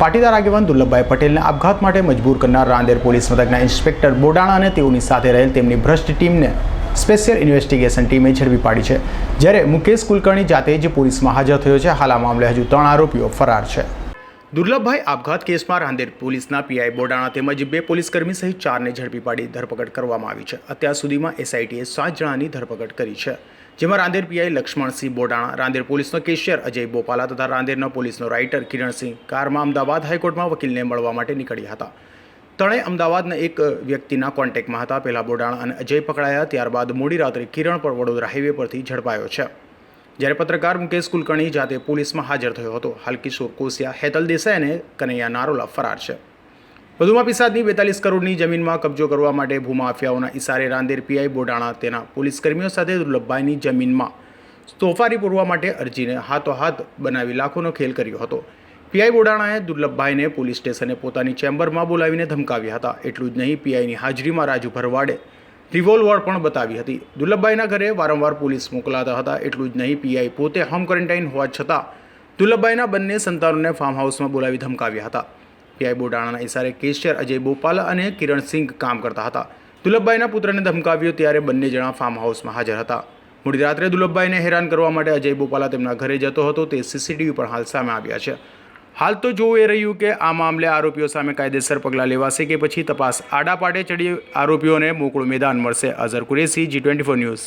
પાટીદાર આગેવાન દુર્લભભાઈ પટેલને આપઘાત માટે મજબૂર કરનાર રાંદેર પોલીસ મથકના ઇન્સ્પેક્ટર બોડાણા અને તેઓની સાથે રહેલ તેમની ભ્રષ્ટ ટીમને સ્પેશિયલ ઇન્વેસ્ટિગેશન ટીમે ઝડપી પાડી છે. જ્યારે મુકેશ કુલકર્ણી જાતે જ પોલીસમાં હાજર થયો છે, હાલ આ મામલે હજુ ત્રણ આરોપીઓ ફરાર છે. દુર્લભભાઈ આપઘાત કેસમાં રાંદેર પોલીસના પીઆઈ બોડાણા તેમજ બે પોલીસકર્મી સહિત ચારને ઝડપી પાડી ધરપકડ કરવામાં આવી છે. અત્યાર સુધીમાં એસઆઈટીએ સાત જણાની ધરપકડ કરી છે. જેમાં રાંદેર પીઆઈ લક્ષ્મણસિંહ બોડાણા, રાંદેર પોલીસનો કેશિયર અજય બોપાલા તથા રાંદેરના પોલીસનો રાઇટર કિરણસિંહ કારમાં અમદાવાદ હાઈકોર્ટમાં વકીલને મળવા માટે નીકળ્યા હતા. ત્રણેય અમદાવાદના એક વ્યક્તિના કોન્ટેક્ટમાં હતા. પહેલા બોડાણા અને અજય પકડાયા, ત્યારબાદ મોડી રાત્રે કિરણ પર વડોદરા હાઈવે પરથી ઝડપાયો છે. જ્યારે પત્રકાર મુકેશ કુલકર્ણી જાતે પોલીસમાં હાજર થયો હતો. હાલ કિશોર કોસિયા હેતલ દેસાઈ અને કનૈયા નારોલા ફરાર છે. વધુમાં પિસાદની બેતાલીસ કરોડની જમીનમાં કબજો કરવા માટે ભૂમાફિયાઓના ઇશારે રાંદેર પીઆઈ બોડાણા તેના પોલીસકર્મીઓ સાથે દુર્લભભાઈની જમીનમાં તોફારી પૂરવા માટે અરજીને હાથોહાથ બનાવી લાખોનો ખેલ કર્યો હતો. પીઆઈ બોડાણાએ દુર્લભભાઈને પોલીસ સ્ટેશને પોતાની ચેમ્બરમાં બોલાવીને ધમકાવ્યા હતા. એટલું જ નહીં, પીઆઈની હાજરીમાં રાજુ ભરવાડે રિવોલ્વર પણ બતાવી હતી. દુર્લભભાઈના ઘરે વારંવાર પોલીસ મોકલાતા હતા, એટલું જ નહીં, પીઆઈ પોતે હોમ ક્વોરન્ટાઇન હોવા છતાં દુર્લભભાઈના બંને સંતાનોને ફાર્મ હાઉસમાં બોલાવી ધમકાવ્યા હતા. પીઆઈ બોડાણાના ઇશારે કેશિયર અજય બોપાલ અને કિરણ સિંઘ કામ કરતા હતા. દુર્લભભાઈના પુત્રને ધમકાવ્યો ત્યારે બંને જણા ફાર્મ હાઉસમાં હાજર હતા. મોડી રાત્રે દુર્લભભાઈને હેરાન કરવા માટે અજય બોપાલા તેમના ઘરે જતો હતો, તે સીસીટીવી પણ હાલ સામે આવ્યા છે. હાલ તો જોવું એ રહ્યું કે આ મામલે આરોપીઓ સામે કાયદેસર પગલાં લેવાશે કે પછી તપાસ આડા પાટે ચડી આરોપીઓને મોકળું મેદાન મળશે. Azhar Qureshi G twenty four news